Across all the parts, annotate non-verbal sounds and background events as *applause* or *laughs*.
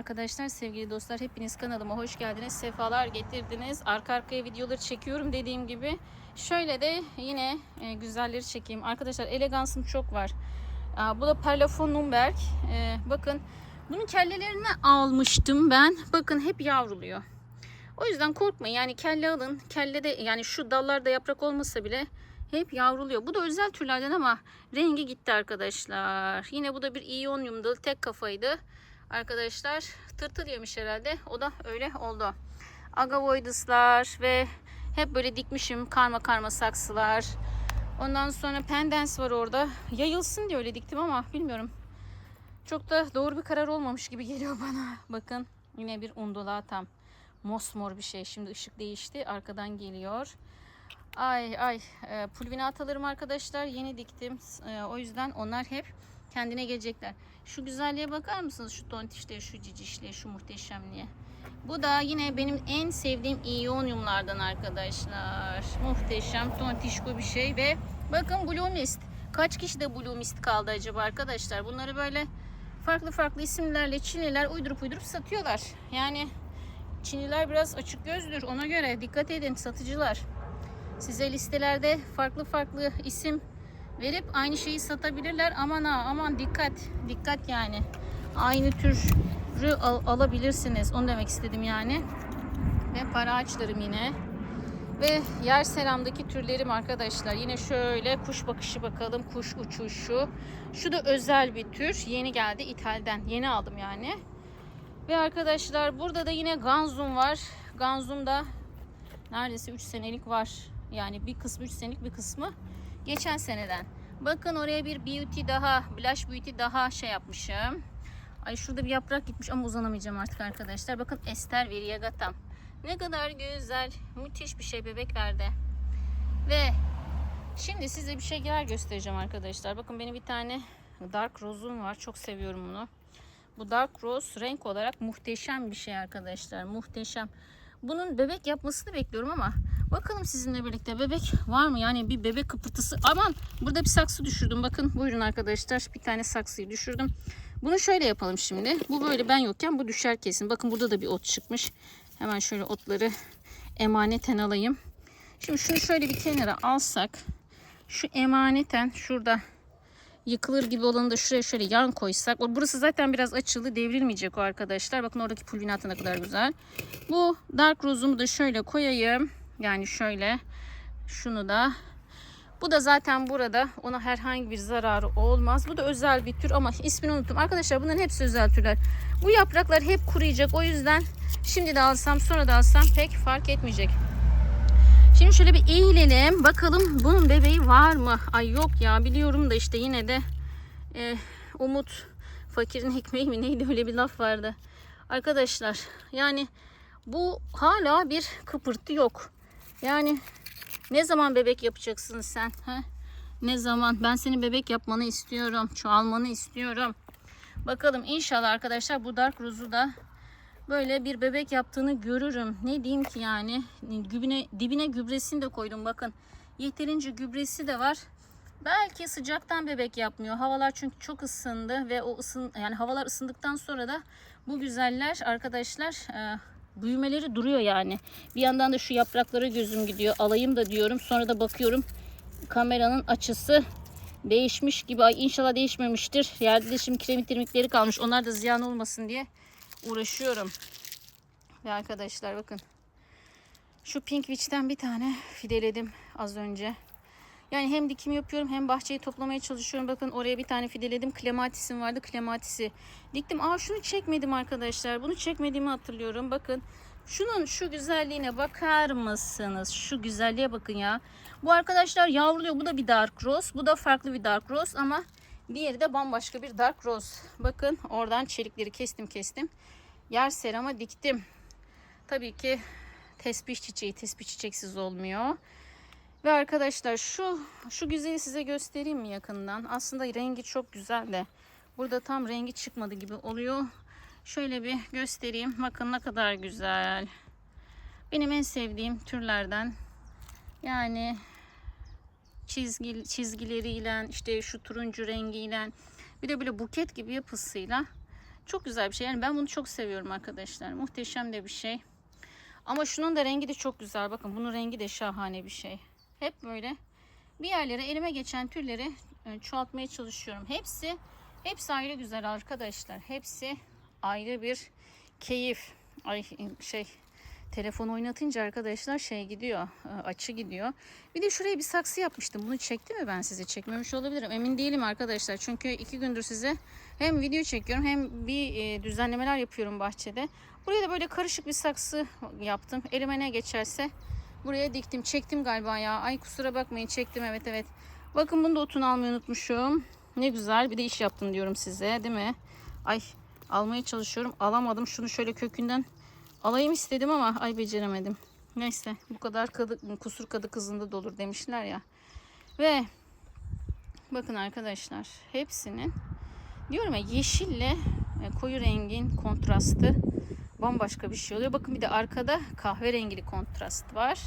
arkadaşlar, sevgili dostlar. Hepiniz kanalıma hoş geldiniz. Sefalar getirdiniz. Arka arkaya videoları çekiyorum dediğim gibi. Şöyle de yine e, güzelleri çekeyim. Arkadaşlar elegansım çok var. Aa, bu da Perlafon Nürnberg. Ee, bakın bunun kellelerini almıştım ben. Bakın hep yavruluyor. O yüzden korkmayın. Yani kelle alın. Kelle de yani şu dallarda yaprak olmasa bile hep yavruluyor. Bu da özel türlerden ama rengi gitti arkadaşlar. Yine bu da bir iyonyumdu. Tek kafaydı. Arkadaşlar tırtıl yemiş herhalde. O da öyle oldu. Agavoiduslar ve hep böyle dikmişim karma karma saksılar. Ondan sonra pendens var orada. Yayılsın diye öyle diktim ama bilmiyorum. Çok da doğru bir karar olmamış gibi *laughs* geliyor bana. Bakın yine bir undulatam. Mosmor bir şey. Şimdi ışık değişti. Arkadan geliyor. Ay ay e, pulvinatalarım arkadaşlar yeni diktim. E, o yüzden onlar hep kendine gelecekler. Şu güzelliğe bakar mısınız? Şu tontişliğe, şu cicişliğe, şu muhteşemliğe. Bu da yine benim en sevdiğim iyonyumlardan arkadaşlar. Muhteşem tontişko bir şey ve bakın Blue Mist. Kaç kişi de Blue Mist kaldı acaba arkadaşlar? Bunları böyle farklı farklı isimlerle Çinliler uydurup uydurup satıyorlar. Yani Çinliler biraz açık gözdür. Ona göre dikkat edin satıcılar. Size listelerde farklı farklı isim verip aynı şeyi satabilirler. Aman ha aman dikkat. Dikkat yani. Aynı türü al- alabilirsiniz. Onu demek istedim yani. Ve para açlarım yine. Ve yer selamdaki türlerim arkadaşlar. Yine şöyle kuş bakışı bakalım. Kuş uçuşu. Şu da özel bir tür. Yeni geldi İthal'den. Yeni aldım yani. Ve arkadaşlar burada da yine Ganzum var. Ganzum da neredeyse 3 senelik var. Yani bir kısmı 3 senelik bir kısmı geçen seneden. Bakın oraya bir beauty daha, blush beauty daha şey yapmışım. Ay şurada bir yaprak gitmiş ama uzanamayacağım artık arkadaşlar. Bakın Ester Variegata. Ne kadar güzel, müthiş bir şey bebeklerde. Ve şimdi size bir şeyler göstereceğim arkadaşlar. Bakın benim bir tane Dark Rose'um var. Çok seviyorum bunu. Bu Dark Rose renk olarak muhteşem bir şey arkadaşlar. Muhteşem. Bunun bebek yapmasını bekliyorum ama bakalım sizinle birlikte bebek var mı? Yani bir bebek kıpırtısı. Aman burada bir saksı düşürdüm. Bakın buyurun arkadaşlar. Bir tane saksıyı düşürdüm. Bunu şöyle yapalım şimdi. Bu böyle ben yokken bu düşer kesin. Bakın burada da bir ot çıkmış. Hemen şöyle otları emaneten alayım. Şimdi şunu şöyle bir kenara alsak. Şu emaneten şurada yıkılır gibi olanı da şuraya şöyle yan koysak. Burası zaten biraz açıldı. Devrilmeyecek o arkadaşlar. Bakın oradaki pulvinatı ne kadar güzel. Bu dark rose'umu da şöyle koyayım. Yani şöyle. Şunu da. Bu da zaten burada. Ona herhangi bir zararı olmaz. Bu da özel bir tür ama ismini unuttum. Arkadaşlar bunların hepsi özel türler. Bu yapraklar hep kuruyacak. O yüzden şimdi de alsam sonra da alsam pek fark etmeyecek. Şimdi şöyle bir eğilelim. Bakalım bunun bebeği var mı? Ay yok ya biliyorum da işte yine de e, umut fakirin *laughs* ekmeği mi neydi öyle bir laf vardı. Arkadaşlar yani bu hala bir kıpırtı yok. Yani ne zaman bebek yapacaksın sen? He? Ne zaman? Ben senin bebek yapmanı istiyorum. Çoğalmanı istiyorum. Bakalım inşallah arkadaşlar bu Dark Rose'u da böyle bir bebek yaptığını görürüm. Ne diyeyim ki yani dibine, dibine gübresini de koydum bakın. Yeterince gübresi de var. Belki sıcaktan bebek yapmıyor. Havalar çünkü çok ısındı ve o ısın yani havalar ısındıktan sonra da bu güzeller arkadaşlar e, büyümeleri duruyor yani. Bir yandan da şu yapraklara gözüm gidiyor. Alayım da diyorum. Sonra da bakıyorum kameranın açısı değişmiş gibi. Ay inşallah değişmemiştir. Yerde de şimdi kiremit irmikleri kalmış. Onlar da ziyan olmasın diye uğraşıyorum. Ve arkadaşlar bakın. Şu Pink Witch'ten bir tane fideledim az önce. Yani hem dikim yapıyorum hem bahçeyi toplamaya çalışıyorum. Bakın oraya bir tane fideledim. Clematisim vardı. Clematisi diktim. Aa şunu çekmedim arkadaşlar. Bunu çekmediğimi hatırlıyorum. Bakın şunun şu güzelliğine bakar mısınız? Şu güzelliğe bakın ya. Bu arkadaşlar yavruluyor. Bu da bir dark rose. Bu da farklı bir dark rose ama diğeri de bambaşka bir dark rose. Bakın oradan çelikleri kestim kestim. Yer serama diktim. Tabii ki tesbih çiçeği tesbih çiçeksiz olmuyor. Ve arkadaşlar şu şu güzeli size göstereyim mi yakından? Aslında rengi çok güzel de burada tam rengi çıkmadı gibi oluyor. Şöyle bir göstereyim. Bakın ne kadar güzel. Benim en sevdiğim türlerden. Yani çizgi, çizgileriyle işte şu turuncu rengiyle bir de böyle buket gibi yapısıyla Çok güzel bir şey. Yani ben bunu çok seviyorum arkadaşlar. Muhteşem de bir şey. Ama şunun da rengi de çok güzel. Bakın bunun rengi de şahane bir şey. Hep böyle bir yerlere elime geçen türleri e, çoğaltmaya çalışıyorum. Hepsi hepsi ayrı güzel arkadaşlar. Hepsi ayrı bir keyif. Ay şey telefon oynatınca arkadaşlar şey gidiyor e, açı gidiyor. Bir de şuraya bir saksı yapmıştım. Bunu çekti mi ben size? Çekmemiş olabilirim. Emin değilim arkadaşlar. Çünkü iki gündür size hem video çekiyorum hem bir e, düzenlemeler yapıyorum bahçede. Buraya da böyle karışık bir saksı yaptım. Elime ne geçerse buraya diktim. Çektim galiba ya. Ay kusura bakmayın çektim evet evet. Bakın bunu da otunu almayı unutmuşum. Ne güzel bir de iş yaptım diyorum size değil mi? Ay almaya çalışıyorum. Alamadım. Şunu şöyle kökünden alayım istedim ama ay beceremedim. Neyse bu kadar kadı, kusur kadı kızında dolur demişler ya. Ve bakın arkadaşlar hepsinin diyorum ya yeşille e, koyu rengin kontrastı bambaşka bir şey oluyor. Bakın bir de arkada kahverengili kontrast var.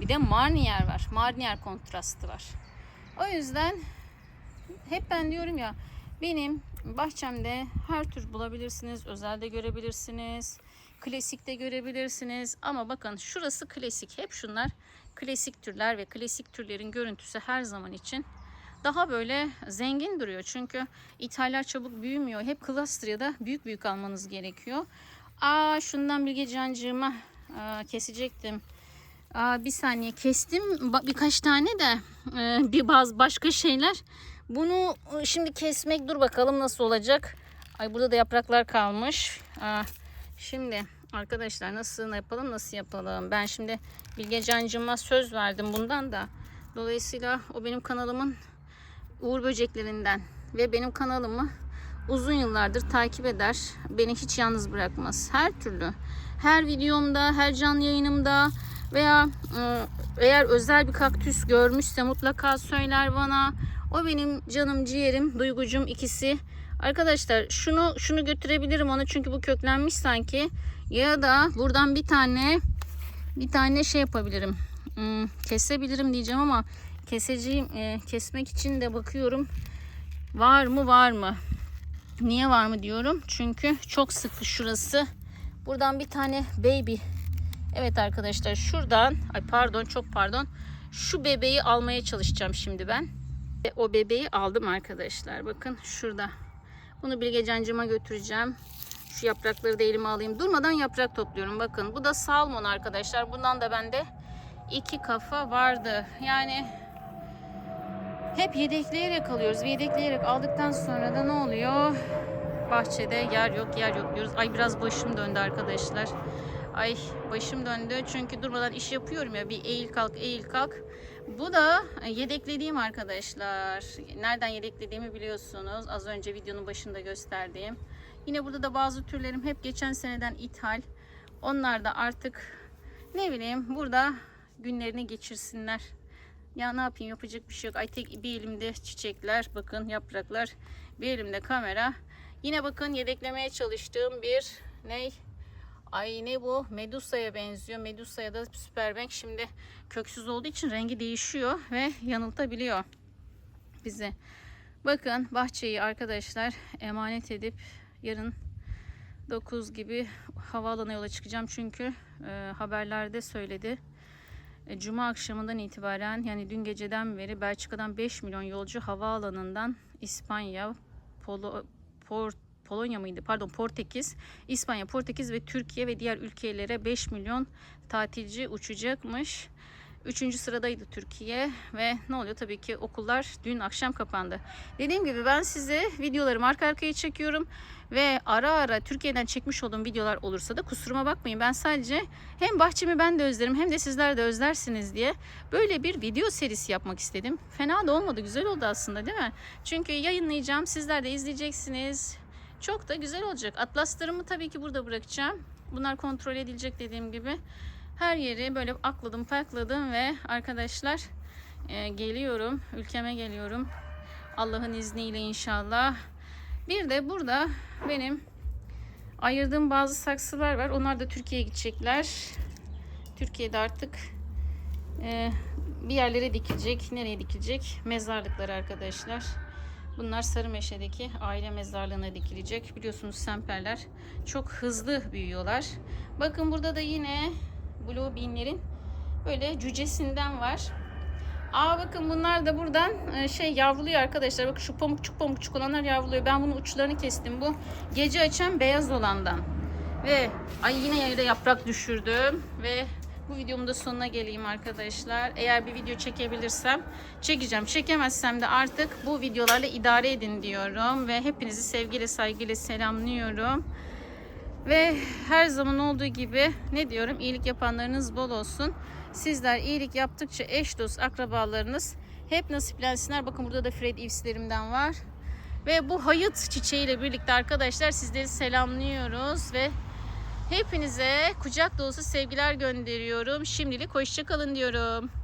Bir de marniyer var. Marniyer kontrastı var. O yüzden hep ben diyorum ya benim bahçemde her tür bulabilirsiniz. Özelde görebilirsiniz. Klasikte görebilirsiniz. Ama bakın şurası klasik. Hep şunlar klasik türler ve klasik türlerin görüntüsü her zaman için daha böyle zengin duruyor. Çünkü ithaller çabuk büyümüyor. Hep cluster ya da büyük büyük almanız gerekiyor. Aa şundan Bilge Cancığıma kesecektim. Aa, bir saniye kestim birkaç tane de e, bir bazı başka şeyler. Bunu e, şimdi kesmek dur bakalım nasıl olacak. Ay burada da yapraklar kalmış. Aa, şimdi arkadaşlar nasıl yapalım nasıl yapalım. Ben şimdi Bilge Cancığıma söz verdim bundan da. Dolayısıyla o benim kanalımın uğur böceklerinden ve benim kanalımı uzun yıllardır takip eder. Beni hiç yalnız bırakmaz. Her türlü. Her videomda, her canlı yayınımda veya e, eğer özel bir kaktüs görmüşse mutlaka söyler bana. O benim canım, ciğerim, duygucum ikisi. Arkadaşlar şunu şunu götürebilirim ona çünkü bu köklenmiş sanki. Ya da buradan bir tane bir tane şey yapabilirim. Hmm, kesebilirim diyeceğim ama keseceğim e, kesmek için de bakıyorum. Var mı var mı? Niye var mı diyorum. Çünkü çok sıkı şurası. Buradan bir tane baby. Evet arkadaşlar şuradan ay pardon çok pardon. Şu bebeği almaya çalışacağım şimdi ben. Ve o bebeği aldım arkadaşlar. Bakın şurada. Bunu Bilge Cancıma götüreceğim. Şu yaprakları da elime alayım. Durmadan yaprak topluyorum. Bakın bu da salmon arkadaşlar. Bundan da bende iki kafa vardı. Yani hep yedekleyerek alıyoruz. Ve yedekleyerek aldıktan sonra da ne oluyor? Bahçede yer yok yer yok diyoruz. Ay biraz başım döndü arkadaşlar. Ay başım döndü çünkü durmadan iş yapıyorum ya. Bir eğil kalk eğil kalk. Bu da yedeklediğim arkadaşlar. Nereden yedeklediğimi biliyorsunuz. Az önce videonun başında gösterdiğim. Yine burada da bazı türlerim hep geçen seneden ithal. Onlar da artık ne bileyim burada günlerini geçirsinler. Ya ne yapayım yapacak bir şey yok. Ay tek bir elimde çiçekler bakın yapraklar. Bir elimde kamera. Yine bakın yedeklemeye çalıştığım bir ne? Ay ne bu? Medusa'ya benziyor. Medusa'ya da Superbank şimdi köksüz olduğu için rengi değişiyor ve yanıltabiliyor bizi. Bakın bahçeyi arkadaşlar emanet edip yarın 9 gibi havaalanına yola çıkacağım. Çünkü e, haberlerde söyledi. E, Cuma akşamından itibaren yani dün geceden beri Belçika'dan 5 milyon yolcu havaalanından İspanya, Polo, Port, Polonya mıydı? Pardon Portekiz, İspanya, Portekiz ve Türkiye ve diğer ülkelere 5 milyon tatilci uçacakmış. Üçüncü sıradaydı Türkiye ve ne oluyor? Tabii ki okullar dün akşam kapandı. Dediğim gibi ben size videolarımı arka arkaya çekiyorum ve ara ara Türkiye'den çekmiş olduğum videolar olursa da kusuruma bakmayın. Ben sadece hem bahçemi ben de özlerim hem de sizler de özlersiniz diye böyle bir video serisi yapmak istedim. Fena da olmadı, güzel oldu aslında değil mi? Çünkü yayınlayacağım, sizler de izleyeceksiniz. Çok da güzel olacak. Atlaslarımı tabii ki burada bırakacağım. Bunlar kontrol edilecek dediğim gibi. Her yeri böyle akladım pakladım ve arkadaşlar e, geliyorum. Ülkeme geliyorum. Allah'ın izniyle inşallah. Bir de burada benim ayırdığım bazı saksılar var. Onlar da Türkiye'ye gidecekler. Türkiye'de artık e, bir yerlere dikilecek. Nereye dikilecek? Mezarlıklar arkadaşlar. Bunlar Sarımeşe'deki aile mezarlığına dikilecek. Biliyorsunuz semperler çok hızlı büyüyorlar. Bakın burada da yine Blue Bean'lerin böyle cücesinden var. Aa bakın bunlar da buradan e, şey yavruluyor arkadaşlar. Bakın şu pamukçuk pamukçuk olanlar yavruluyor. Ben bunun uçlarını kestim. Bu gece açan beyaz olandan. Ve ay yine yere yaprak düşürdüm. Ve bu videomun da sonuna geleyim arkadaşlar. Eğer bir video çekebilirsem çekeceğim. Çekemezsem de artık bu videolarla idare edin diyorum. Ve hepinizi sevgiyle saygıyla selamlıyorum. Ve her zaman olduğu gibi ne diyorum? İyilik yapanlarınız bol olsun. Sizler iyilik yaptıkça eş dost akrabalarınız hep nasiplensinler. Bakın burada da Fred Ives'lerimden var. Ve bu hayıt çiçeğiyle birlikte arkadaşlar sizleri selamlıyoruz ve hepinize kucak dolusu sevgiler gönderiyorum. Şimdilik hoşçakalın diyorum.